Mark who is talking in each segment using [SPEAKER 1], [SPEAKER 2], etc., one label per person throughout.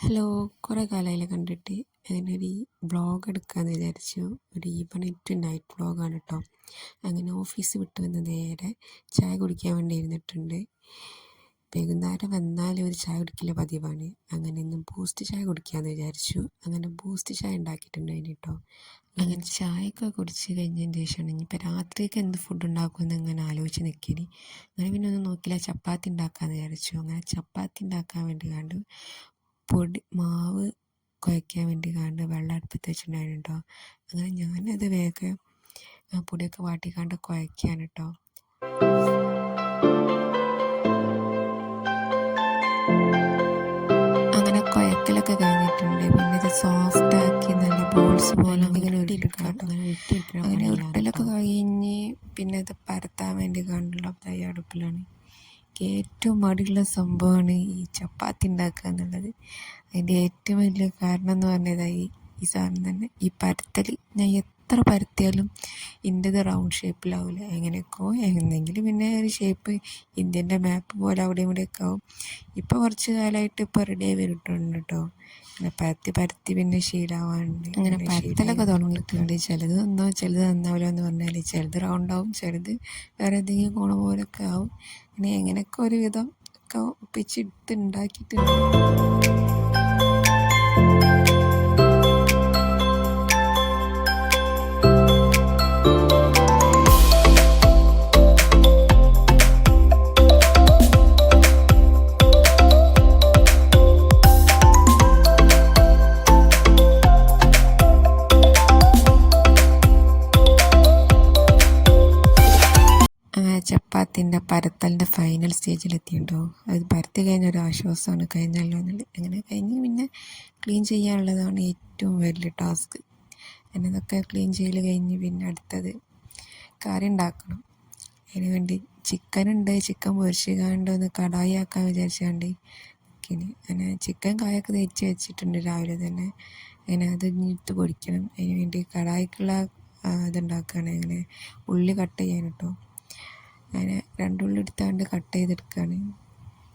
[SPEAKER 1] Hello കുറേ കാലമായില്ല കണ്ടിട്ട്. അതിനൊരു ബ്ലോഗ് എടുക്കാമെന്ന് വിചാരിച്ചു. ഒരു ടു നൈറ്റ് വ്ളോഗാണ് കേട്ടോ അങ്ങനെ ഓഫീസ് വിട്ട് വന്ന് നേരെ ചായ കുടിക്കാൻ വേണ്ടി ഇരുന്നിട്ടുണ്ട്. വൈകുന്നേരം വന്നാലും ഒരു ചായ കുടിക്കില്ല പതിവാണ്. അങ്ങനെ ഇന്ന് ബൂസ്റ്റ് ചായ കുടിക്കാമെന്ന് വിചാരിച്ചു. അങ്ങനെ ബൂസ്റ്റ് ചായ ഉണ്ടാക്കിയിട്ടുണ്ടായിരുന്നു കേട്ടോ അങ്ങനെ ചായയൊക്കെ കുടിച്ച് കഴിഞ്ഞതിന് ശേഷമാണ് ഇനിയിപ്പോൾ രാത്രിയൊക്കെ എന്ത് ഫുഡ് ഉണ്ടാക്കുമെന്ന് അങ്ങനെ ആലോചിച്ച് നിൽക്കിനി അങ്ങനെ പിന്നെ ഒന്നും നോക്കില്ല ചപ്പാത്തി ഉണ്ടാക്കാമെന്ന് വിചാരിച്ചു. അങ്ങനെ ചപ്പാത്തി ഉണ്ടാക്കാൻ വേണ്ടി കണ്ട് പൊടി മാവ് കുഴയ്ക്കാൻ വേണ്ടി കണ്ട് വെള്ളം അടുപ്പത്ത് വെച്ചിട്ടുണ്ടായിരുന്നു കേട്ടോ അങ്ങനെ ഞാനത് വേഗം പൊടിയൊക്കെ വാട്ടിക്കാണ്ട് കുഴയ്ക്കുകയാണ് കേട്ടോ അങ്ങനെ കുഴക്കലൊക്കെ കഴിഞ്ഞിട്ടുണ്ട്. പിന്നെ ഇത് സോഫ്റ്റ് ആക്കി നല്ല ബോൾസ് പോലെ ഇങ്ങനെ ഉരുട്ടിയെടുക്കണം കേട്ടോ. അങ്ങനെ ഉരുട്ടലൊക്കെ കഴിഞ്ഞ് പിന്നെ ഇത് പരത്താൻ വേണ്ടി കണ്ടുള്ള തയ്യാറെടുപ്പിലാണ്. എനിക്ക് ഏറ്റവും മടിയുള്ള സംഭവമാണ് ഈ ചപ്പാത്തി ഉണ്ടാക്കുക എന്നുള്ളത്. അതിന്റെ ഏറ്റവും വലിയ കാരണം എന്ന് പറഞ്ഞത് ഈ സാധനം തന്നെ. ഈ പരത്തൽ ഞാൻ എത്ര പരത്തിയാലും ഇന്റെത് റൗണ്ട് ഷേപ്പിലാവില്ല എങ്ങനെയൊക്കെയോ എന്തെങ്കിലും പിന്നെ ഒരു ഷേപ്പ് ഇന്ത്യന്റെ മാപ്പ് പോലെ അവിടെ ഇവിടെയൊക്കെ ആവും. ഇപ്പോൾ കുറച്ച് കാലമായിട്ട് ഇപ്പോൾ റെഡി ആയി വരുന്നുണ്ട് കേട്ടോ അങ്ങനെ പരത്തി പരത്തി പിന്നെ ശീലമാവാണ്ട് അങ്ങനെ പരത്തലൊക്കെ തുടങ്ങിയിട്ടുണ്ട് ചിലത് നന്നോ ചിലത് നന്നാവില്ല എന്ന് പറഞ്ഞാൽ ചിലത് റൗണ്ട് ആവും ചിലത് വേറെ എന്തെങ്കിലും കോണ പോലൊക്കെ ആവും. അങ്ങനെ എങ്ങനെയൊക്കെ ഒരുവിധം ഒക്കെ ഒപ്പിച്ചിട്ട് ഉണ്ടാക്കിയിട്ടുണ്ട്. ചപ്പാത്തിന്റെ പരത്തലിന്റെ ഫൈനൽ സ്റ്റേജിലെത്തിയിട്ടുണ്ടോ അത് പരത്തി കഴിഞ്ഞ ഒരു ആശ്വാസമാണ് കഴിഞ്ഞല്ലോ എന്നുള്ളത്. അങ്ങനെ കഴിഞ്ഞ് പിന്നെ ക്ലീൻ ചെയ്യാനുള്ളതാണ് ഏറ്റവും വലിയ ടാസ്ക് എന്നതൊക്കെ ക്ലീൻ ചെയ്യൽ കഴിഞ്ഞ് പിന്നെ അടുത്തത് കറി ഉണ്ടാക്കണം. അതിന് വേണ്ടി ചിക്കൻ ഉണ്ട്. ചിക്കൻ പൊരിച്ചുകാണ്ട് ഒന്ന് കടായി ആക്കാൻ വിചാരിച്ചാണ്ട് അങ്ങനെ ചിക്കൻ കായൊക്കെ തേച്ച് വെച്ചിട്ടുണ്ട് രാവിലെ തന്നെ. അങ്ങനെ അത് എടുത്ത് പൊടിക്കണം. അതിന് വേണ്ടി കടായിക്കുള്ള ഇതുണ്ടാക്കുകയാണ് അങ്ങനെ ഉള്ളി കട്ട് ചെയ്യാൻ കേട്ടോ അങ്ങനെ രണ്ടുള്ളി എടുത്താണ്ട് കട്ട് ചെയ്തെടുക്കുകയാണ്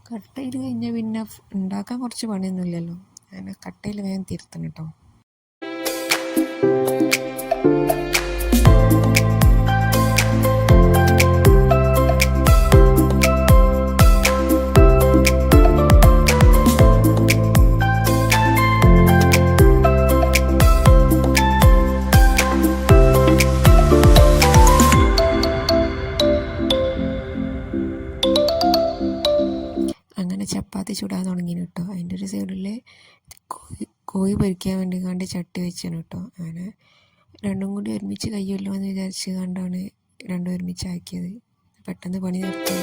[SPEAKER 1] കട്ട് ചെയ്ത് കഴിഞ്ഞാൽ പിന്നെ ഉണ്ടാക്കാൻ കുറച്ച് പണിയൊന്നുമില്ലല്ലോ. അങ്ങനെ കട്ട് ചെയ്ത് വേഗം തിരുത്തണം കേട്ടോ ചുടാൻ തുടങ്ങി കേട്ടോ അതിന്റെ ഒരു സൈഡിൽ കോഴി കോഴി പൊരിക്കാൻ വേണ്ടി കണ്ട് ചട്ടി വെച്ചാണ് കേട്ടോ അങ്ങനെ രണ്ടും കൂടി ഒരുമിച്ച് കയ്യല്ലോ എന്ന് വിചാരിച്ച് കണ്ടാണ് രണ്ടും ഒരുമിച്ച് ആക്കിയത്. പെട്ടെന്ന് പണി നിർത്തി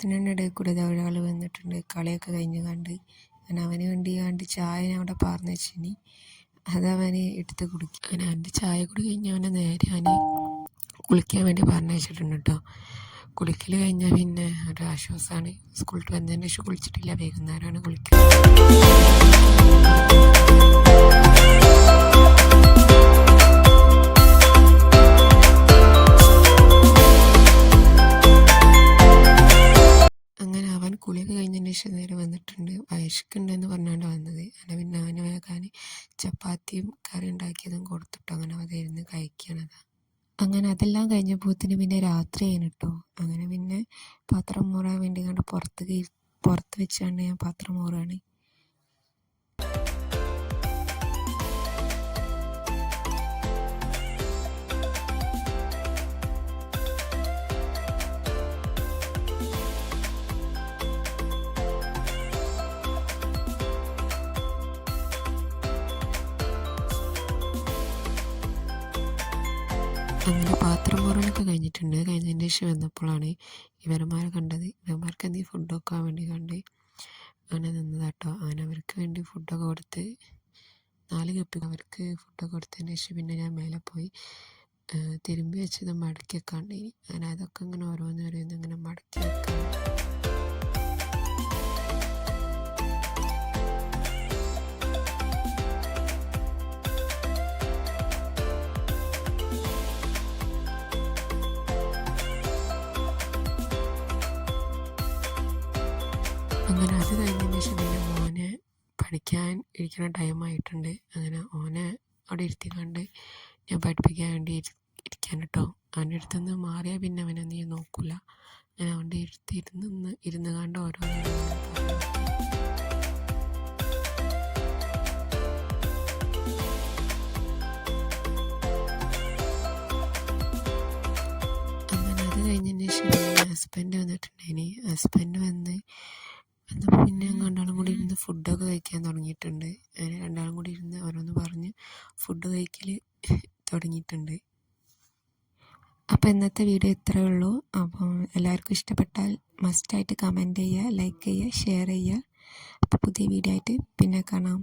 [SPEAKER 1] പരത്തിന്റെ ഇടയിൽ കൂടെ ഒരാൾ വന്നിട്ടുണ്ട്. കളിയൊക്കെ കഴിഞ്ഞ് കണ്ട് ഞാൻ അവന് വേണ്ടി കണ്ട് ചായ ഞാൻ അവിടെ പറഞ്ഞു വെച്ചിനി. അത് അവന് എടുത്ത് കുടിക്കും. അങ്ങനെ അവന്റെ ചായ കുടി കഴിഞ്ഞ് അവനെ നേരെ അവന് കുളിക്കാൻ വേണ്ടി പറഞ്ഞു വെച്ചിട്ടുണ്ട് കേട്ടോ. കുളിക്കൽ കഴിഞ്ഞാൽ പിന്നെ ഒരു ആശ്വാസമാണ്. സ്കൂളിൽ വന്നതിന് ശേഷം കുളിച്ചിട്ടില്ല. വൈകുന്നേരമാണ് കുളിക്കുക കഴിഞ്ഞതിന് ശേഷം നേരെ വന്നിട്ടുണ്ട്. വയഷ്ക്കുണ്ടെന്ന് പറഞ്ഞാണ്ട് വന്നത്. അങ്ങനെ പിന്നെ അവന് വേഗം ചപ്പാത്തിയും കറി ഉണ്ടാക്കിയതും കൊടുത്തിട്ടു. അങ്ങനെ അതായിരുന്നു കഴിക്കണത് അങ്ങനെ അതെല്ലാം കഴിഞ്ഞപ്പോത്തിന് പിന്നെ രാത്രി ആയിരുന്നു കേട്ടോ അങ്ങനെ പിന്നെ പാത്രം മൂറാൻ വേണ്ടി കണ്ട് പുറത്ത് പുറത്ത് വെച്ചാണ്ട് ഞാൻ പാത്രം മൂറാണ് അങ്ങനെ പാത്രം മുറലൊക്കെ കഴിഞ്ഞിട്ടുണ്ട്. കഴിഞ്ഞതിന്റെ ശേഷം വന്നപ്പോഴാണ് ഇവരന്മാരെ കണ്ടത്. ഇവന്മാർക്ക് എന്തെങ്കിലും ഫുഡ് വെക്കാൻ വേണ്ടി കണ്ട് അങ്ങനെ നിന്നതാട്ടോ. അങ്ങനെ അവർക്ക് വേണ്ടി ഫുഡൊക്കെ കൊടുത്ത് നാല് കപ്പ് അവർക്ക് ഫുഡൊക്കെ കൊടുത്തതിന് ശേഷം പിന്നെ ഞാൻ മേലെ പോയി തിരുമ്പി വെച്ചത് മടക്കി വെക്കാണ്ട്. അങ്ങനെ അതൊക്കെ ഇങ്ങനെ ഓരോന്ന് ഓരോന്ന് ഇങ്ങനെ മടക്കി വെക്കാൻ അങ്ങനെ അത് കഴിഞ്ഞതിന് ശേഷം പിന്നെ മോനെ പഠിക്കാൻ ഇരിക്കുന്ന ടൈമായിട്ടുണ്ട് അങ്ങനെ ഓനെ അവിടെ ഇരുത്തിക്കൊണ്ട് ഞാൻ പഠിപ്പിക്കാൻ വേണ്ടി ഇരി ഇരിക്കാൻ കേട്ടോ അവന്റെ അടുത്ത് നിന്ന് മാറിയാൽ പിന്നെ അവനെ നീ നോക്കില്ല ഞാൻ അവന്റെ അടുത്ത് ഇരുന്ന് ഇരുന്ന് കണ്ട് അത് കഴിഞ്ഞതിന് ശേഷം ഹസ്ബൻഡ് വന്നിട്ടുണ്ടായിനി. ഹസ്ബൻഡ് വന്ന് വന്നപ്പോൾ പിന്നെ ഞങ്ങൾ രണ്ടാളും കൂടി ഇരുന്ന് ഫുഡൊക്കെ കഴിക്കാൻ തുടങ്ങിയിട്ടുണ്ട്. അങ്ങനെ രണ്ടാളും കൂടി ഇരുന്ന് ഓരോന്ന് പറഞ്ഞ് ഫുഡ് കഴിക്കൽ തുടങ്ങിയിട്ടുണ്ട്. അപ്പോൾ ഇന്നത്തെ വീഡിയോ ഇത്രയേ ഉള്ളൂ. അപ്പോൾ എല്ലാവർക്കും ഇഷ്ടപ്പെട്ടാൽ മസ്റ്റായിട്ട് കമന്റ് ചെയ്യുക ലൈക്ക് ചെയ്യുക ഷെയർ ചെയ്യുക. അപ്പോൾ പുതിയ വീഡിയോ ആയിട്ട് പിന്നെ കാണാം.